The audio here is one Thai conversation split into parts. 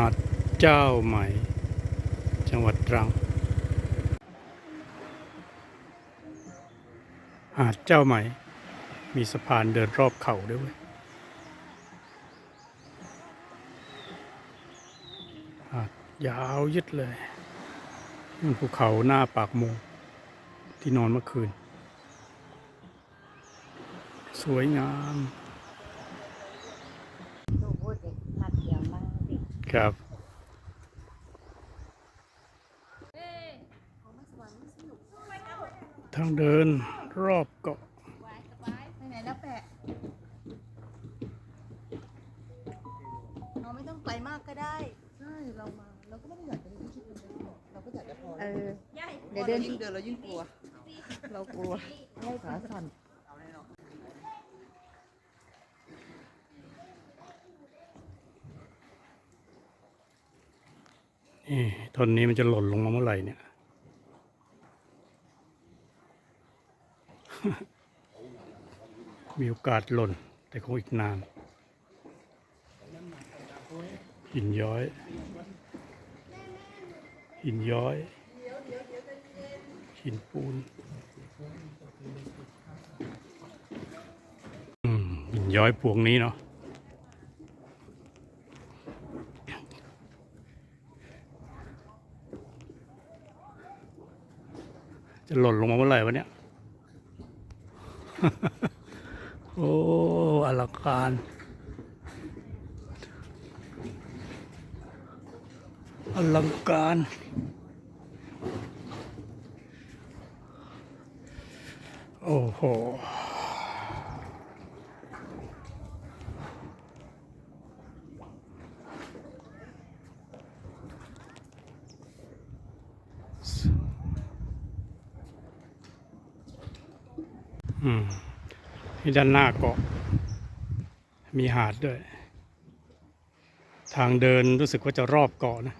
หาดเจ้าใหม่ จังหวัดตรัง หาดเจ้าใหม่ มีสะพานเดินรอบเขาด้วยยหาดยาวยึดเลยนี่ภูเขาหน้าปากมงที่นอนเมื่อคืน สวยงาม ดูพูดเด็กมาเที่ยวมั่งดิ ครับทางเดินรอบเกาะไปไหนแล้วแปะเราไม่ต้องไปมากก็ได้ ใช่ เรามา เราก็ไม่ได้อยากจะไปที่คิดเป็นไปเราก็อยากจะพอเออเดี๋ยวเดิน ยิ่งเดินเรายิ่งกลัว เรากลัวขาสั่น ต้นนี้มันจะหล่นลงมาเมื่อไหร่เนี่ย มีโอกาสหล่น แต่คงอีกนานหินย้อย หินย้อย หินปูนอืมหินย้อยพวงนี้เนาะ จะหล่นลงมาเมื่อไหร่วะเนี่ย โอ้อลังการอลังการ โอ้โห อืมที่ด้านหน้าเกาะ มีหาดด้วย ทางเดินรู้สึกว่าจะรอบเกาะนะ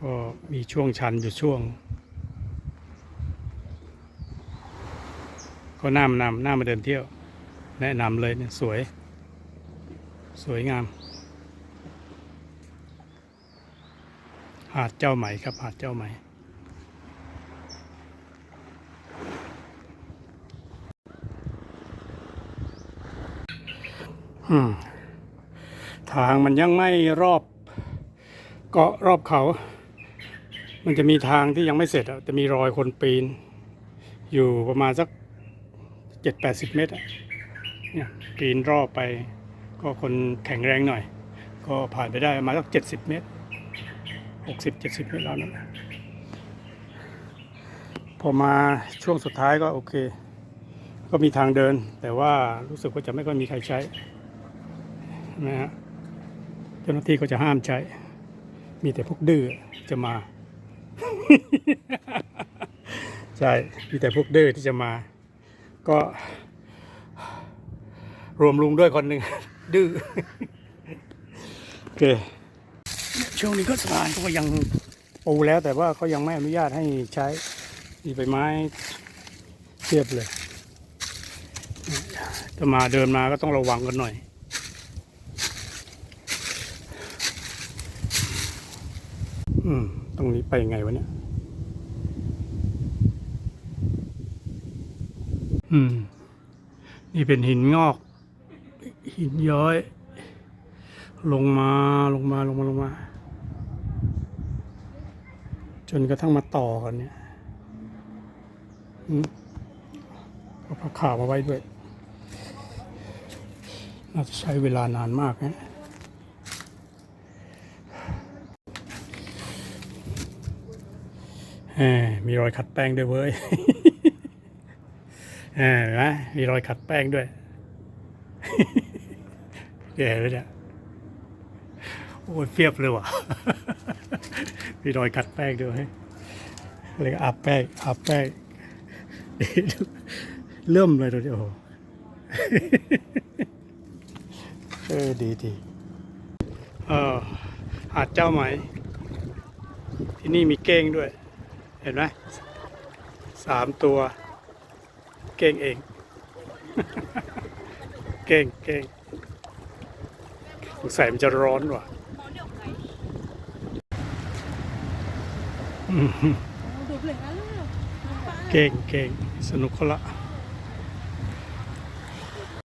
ก็มีช่วงชันอยู่ช่วง ก็น่ามนำน่ามาเดินเที่ยว แนะนำเลยเนี่ยสวย สวยงาม หาดเจ้าไหม่ครับ หาดเจ้าไหม่ ทางมันยังไม่รอบเกาะรอบเขา มันจะมีทางที่ยังไม่เสร็จอะจะมีรอยคนปีน อยู่ประมาณสักเจ็ดแปดสิบเมตรเนี่ยปีนรอบไป ก็คนแข็งแรงหน่อย ก็ผ่านไปได้ประมาณสักเจ็ดสิบเมตรหกสิบเจ็ดสิบเมตรแล้วนะพอมาช่วงสุดท้ายก็โอเค ก็มีทางเดิน แต่ว่ารู้สึกว่าจะไม่ค่อยมีใครใช้ นะฮะเจ้าหน้าที่ก็จะห้ามใช้ มีแต่พวกดื้อจะมา ใช่ มีแต่พวกดื้อที่จะมา ก็ รวมลุงด้วยคนหนึ่งดื้อโอเคช่วงนี้ก็สะพานก็ยังปูแล้วแต่ว่าเขายังไม่อนุญาตให้ใช้มีใบไม้เทียบเลยถ้ามาเดินมาก็ต้องระวังกันหน่อย อืม ตรงนี้ไปยังไงวะเนี่ย อืม นี่เป็นหินงอก หินย้อย ลงมาลงมาลงมาลงมา จนกระทั่งมาต่อกันเนี่ยอืมเอาผ้าขาวมาไว้ด้วย น่าจะใช้เวลานานมากนะ แห มีรอยขัดแป้งด้วยเว้ยเห็นไหมมีรอยขัดแป้งด้วยแย่เลยเนี่ยโอ้ยเฟียบเลยว่ะ มีรอยขัดแป้งด้วยเลยอาบแป้งอาบแป้งเริ่มเลยตัวเดียวโอ้โหเออดีดีเออหาดเจ้าไหม ที่นี่มีเก้งด้วย เห็นไหมสามตัว เก่งเอง เก่งเก่งใส่มันจะร้อนว่ะเก่งเก่งสนุกคนละ